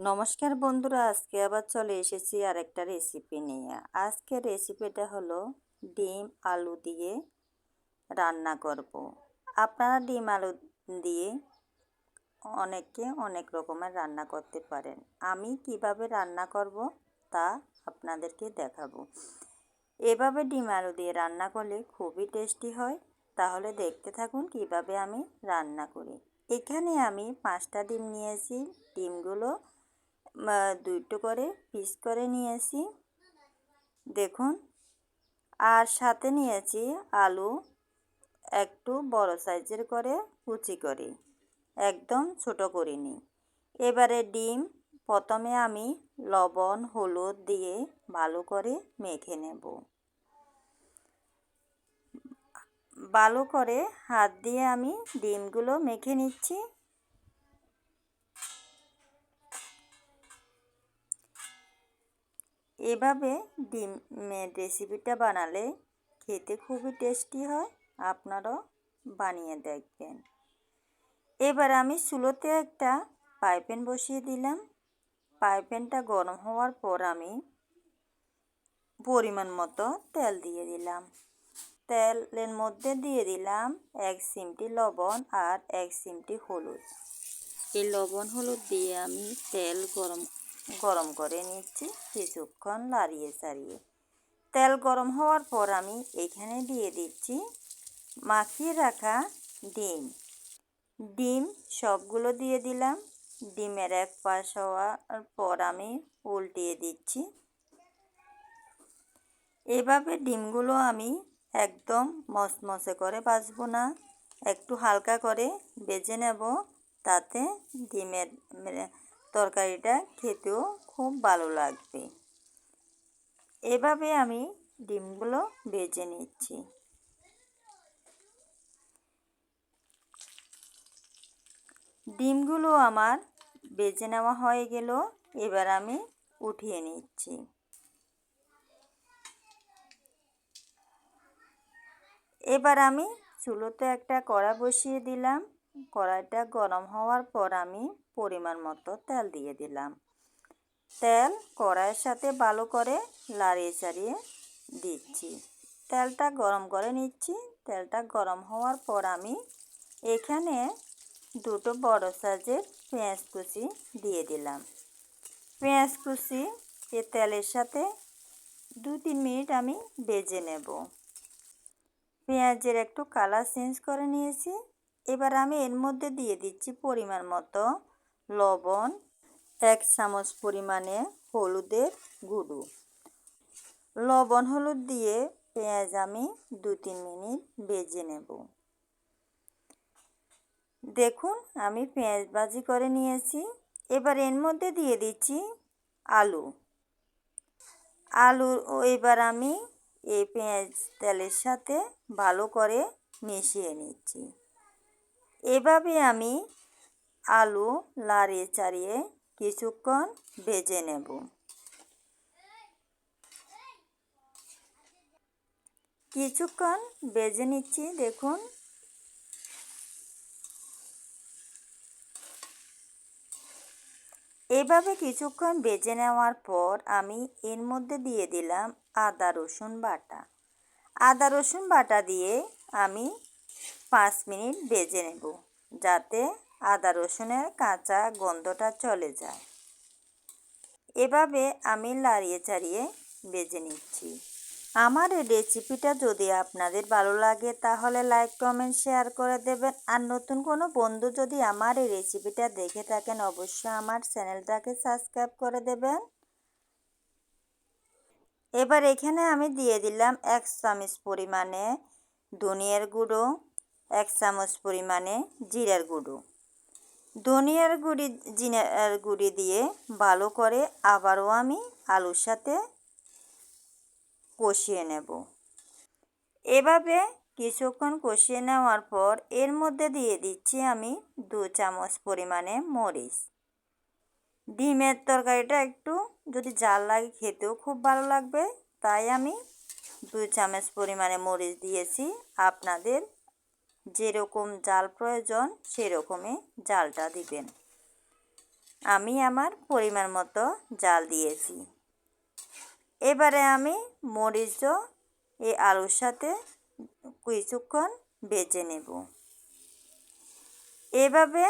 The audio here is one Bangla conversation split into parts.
নমস্কার বন্ধুরা, আজকে আবার চলে এসেছি আর একটা রেসিপি নিয়ে। আজকে রেসিপিটা হলো ডিম আলু দিয়ে রান্না করব। আপনারা ডিম আলু দিয়ে অনেকে অনেক রকমের রান্না করতে পারেন। আমি কীভাবে রান্না করব তা আপনাদেরকে দেখাবো। এভাবে ডিম আলু দিয়ে রান্না করলে খুবই টেস্টি হয়। তাহলে দেখতে থাকুন কীভাবে আমি রান্না করি। এখানে আমি পাঁচটা ডিম নিয়েছি। ডিমগুলো দুটো করে পিস করে নিয়েছি। দেখুন, আর সাথে নিয়েছি আলু একটু বড় সাইজের করে কুচি করে, একদম ছোট করিনি। এবারে ডিম প্রথমে আমি লবণ, হলুদ দিয়ে ভালো করে মেখে নেব। ভালো করে হাত দিয়ে আমি ডিমগুলো মেখে নিচ্ছি। এভাবে ডিমের রেসিপিটা বানালে খেতে খুবই টেস্টি হয়। আপনারাও বানিয়ে দেখবেন। এবার আমি চুলোতে একটা পাইপেন বসিয়ে দিলাম। পাইপেনটা গরম হওয়ার পর আমি পরিমাণ মতো তেল দিয়ে দিলাম। তেলের মধ্যে দিয়ে দিলাম এক সিমটি লবণ আর এক সিমটি হলুদ। এই লবণ হলুদ দিয়ে আমি তেল গরম গরম করে নিচ্ছি কিছুক্ষণ লাড়িয়ে চাড়িয়ে। তেল গরম হওয়ার পর আমি এখানে দিয়ে দিচ্ছি মাখিয়ে রাখা ডিম। ডিম সবগুলো দিয়ে দিলাম। ডিমের এক পাশ হওয়ার পর আমি উল্টিয়ে দিচ্ছি। এভাবে ডিমগুলো আমি একদম মসমসে করে বাজবো না। একটু হালকা করে বেজে নেব, তাতে ডিমের তরকারিটা খেতেও খুব ভালো লাগবে। এভাবে আমি ডিমগুলো বেজে নিচ্ছি। ডিমগুলো আমার বেজে নেওয়া হয়ে গেল, এবার আমি উঠিয়ে নিচ্ছি। এবার আমি চুলোতে একটা কড়া বসিয়ে দিলাম। কড়াইটা গরম হওয়ার পর আমি পরিমাণ মতো তেল দিয়ে দিলাম। তেল কড়াইয়ের সাথে ভালো করে লাড়িয়ে চাড়িয়ে দিচ্ছি। তেলটা গরম করে নিচ্ছি। তেলটা গরম হওয়ার পর আমি এখানে দুটো বড় সাইজের পেঁয়াজ কুচি দিয়ে দিলাম। পেঁয়াজ কুচি এ তেলের সাথে দু তিন মিনিট আমি বেজে নেব। পেঁয়াজের একটু কালার চেঞ্জ করে নিয়েছি। এবার আমি এর মধ্যে দিয়ে দিচ্ছি পরিমাণ মতো লবণ, এক চামচ পরিমাণে হলুদের গুঁড়ো। লবণ হলুদ দিয়ে পেঁয়াজ আমি দু তিন মিনিট বেজে নেব। দেখুন, আমি পেঁয়াজ ভাজি করে নিয়েছি। এবার এর মধ্যে দিয়ে দিচ্ছি আলু। আলু এবার আমি এই পেঁয়াজ তেলের সাথে ভালো করে মিশিয়ে নিচ্ছি। এভাবে আমি আলু লাড়িয়ে চাড়িয়ে কিছুক্ষণ ভেজে নেব। কিছুক্ষণ বেজে নিচ্ছি, দেখুন। এভাবে কিছুক্ষণ বেজে নেওয়ার পর আমি এর মধ্যে দিয়ে দিলাম আদা রসুন বাটা। আদা রসুন বাটা দিয়ে আমি পাঁচ মিনিট বেজে নেব, যাতে আদা রসুনের কাঁচা গন্ধটা চলে যায়। এভাবে আমি লাড়িয়ে চাড়িয়ে বেজে নিচ্ছি। আমার এই রেসিপিটা যদি আপনাদের ভালো লাগে, তাহলে লাইক, কমেন্ট, শেয়ার করে দেবেন। আর নতুন কোনো বন্ধু যদি আমার এই রেসিপিটা দেখে থাকেন, অবশ্যই আমার চ্যানেলটাকে সাবস্ক্রাইব করে দেবেন। এবার এখানে আমি দিয়ে দিলাম এক চামচ পরিমাণে ধনিয়ার গুঁড়ো এক চামচ পরিমাণে জিরার গুঁড়ো। ধনিয়ার গুঁড়ি, জিরার গুঁড়ি দিয়ে ভালো করে আবারও আমি আলুর সাথে কষিয়ে নেব। এভাবে কিছুক্ষণ কষিয়ে নেওয়ার পর এর মধ্যে দিয়ে দিচ্ছি আমি দু চামচ পরিমাণে মরিচ। ডিমের তরকারিটা একটু যদি জাল লাগে খেতেও খুব ভালো লাগবে, তাই আমি দু চামচ পরিমাণে মরিচ দিয়েছি। আপনাদের যেরকম জাল প্রয়োজন, সেরকমই জালটা দিবেন। আমি আমার পরিমাণ মতো জাল দিয়েছি। এবারে আমি মরিচও এই আলুর সাথে কিছুক্ষণ বেজে নেব। এভাবে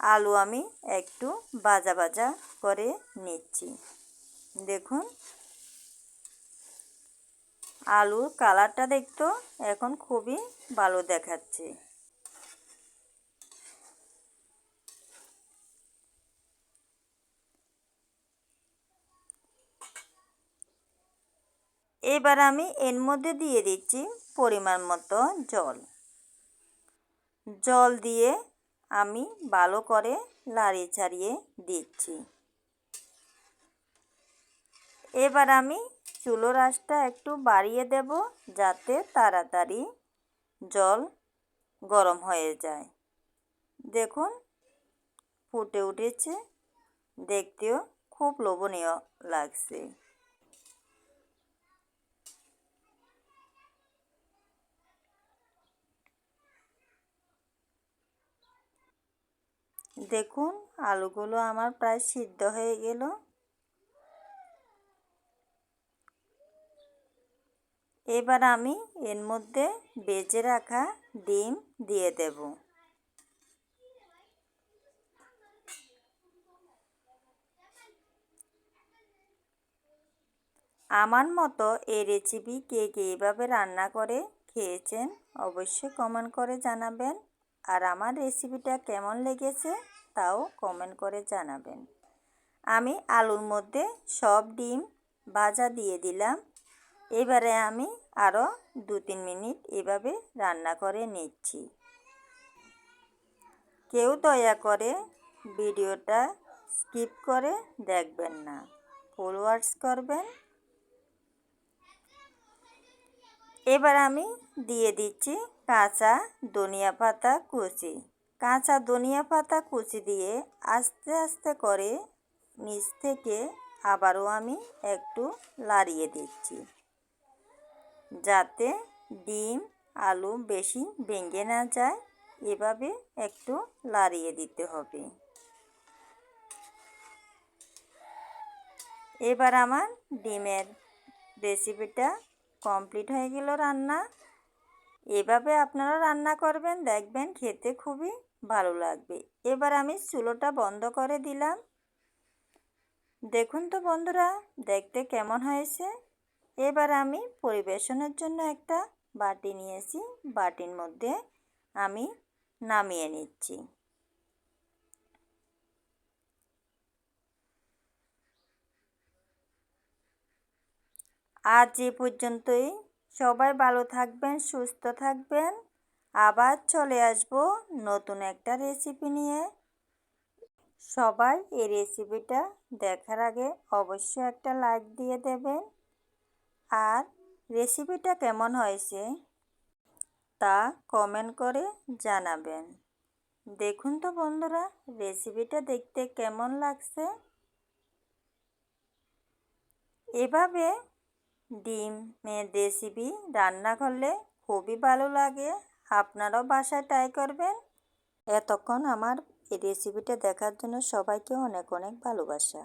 আলু আমি একটু বাজা বাজা করে নিচ্ছি। দেখুন আলুর কালারটা দেখতো, এখন খুবই ভালো দেখাচ্ছে। এবার আমি এর মধ্যে দিয়ে দিচ্ছি পরিমাণ মতো জল। জল দিয়ে আমি ভালো করে লাড়িয়ে ছাড়িয়ে দিচ্ছি। এবার আমি চুলো রাসটা একটু বাড়িয়ে দেব যাতে তাড়াতাড়ি জল গরম হয়ে যায়। দেখুন, ফুটে উঠেছে। দেখতেও খুব লোভনীয় লাগছে। দেখুন, আলুগুলো আমার প্রায় সিদ্ধ হয়ে গেল। এবার আমি এর মধ্যে বেজে রাখা ডিম দিয়ে দেব। আমার মতো এই রেসিপি কে কে এভাবে রান্না করে খেয়েছেন অবশ্যই কমেন্ট করে জানাবেন। আর আমার রেসিপিটা কেমন লেগেছে তাও কমেন্ট করে জানাবেন। আমি আলুর মধ্যে সব ডিম ভাজা দিয়ে দিলাম। এবারে আমি আরও দু তিন মিনিট এভাবে রান্না করে নিচ্ছি। কেউ দয়া করে ভিডিওটা স্কিপ করে দেখবেন না। ফুল ওয়ার্স করবেন। এবার আমি দিয়ে দিচ্ছি কাঁচা ধনিয়া পাতা কুচি। কাঁচা ধনিয়া পাতা কুচি দিয়ে আস্তে আস্তে করে নিচ থেকে আবারও আমি একটু লাড়িয়ে দিচ্ছি। যাতে ডিম, আলু বেশি ভেঙে না যায়, এভাবে একটু লাড়িয়ে দিতে হবে। এবার আমার ডিমের রেসিপিটা কমপ্লিট হয়ে গেল রান্না। এভাবে আপনারা রান্না করবেন, দেখবেন খেতে খুবই ভালো লাগবে। এবার আমি চুলোটা বন্ধ করে দিলাম। দেখুন তো বন্ধুরা, দেখতে কেমন হয়েছে? এবার আমি পরিবেশনের জন্য একটা বাটি নিয়েছি। বাটির মধ্যে আমি নামিয়ে নিচ্ছি। আজ এ পর্যন্তই। সবাই ভালো থাকবেন, সুস্থ থাকবেন। আবার চলে আসব নতুন একটা রেসিপি নিয়ে। সবাই এই রেসিপিটা দেখার আগে অবশ্যই একটা লাইক দিয়ে দেবেন। আর রেসিপিটা কেমন হয়েছে তা কমেন্ট করে জানাবেন। দেখুন তো বন্ধুরা রেসিপিটা দেখতে কেমন লাগছে? এভাবে ডিমের রেসিপি রান্না করলে খুবই ভালো লাগে। আপনারাও বাসায় ট্রাই করবেন। এতক্ষণ আমার এই রেসিপিটা দেখার জন্য সবাইকে অনেক অনেক ভালোবাসা।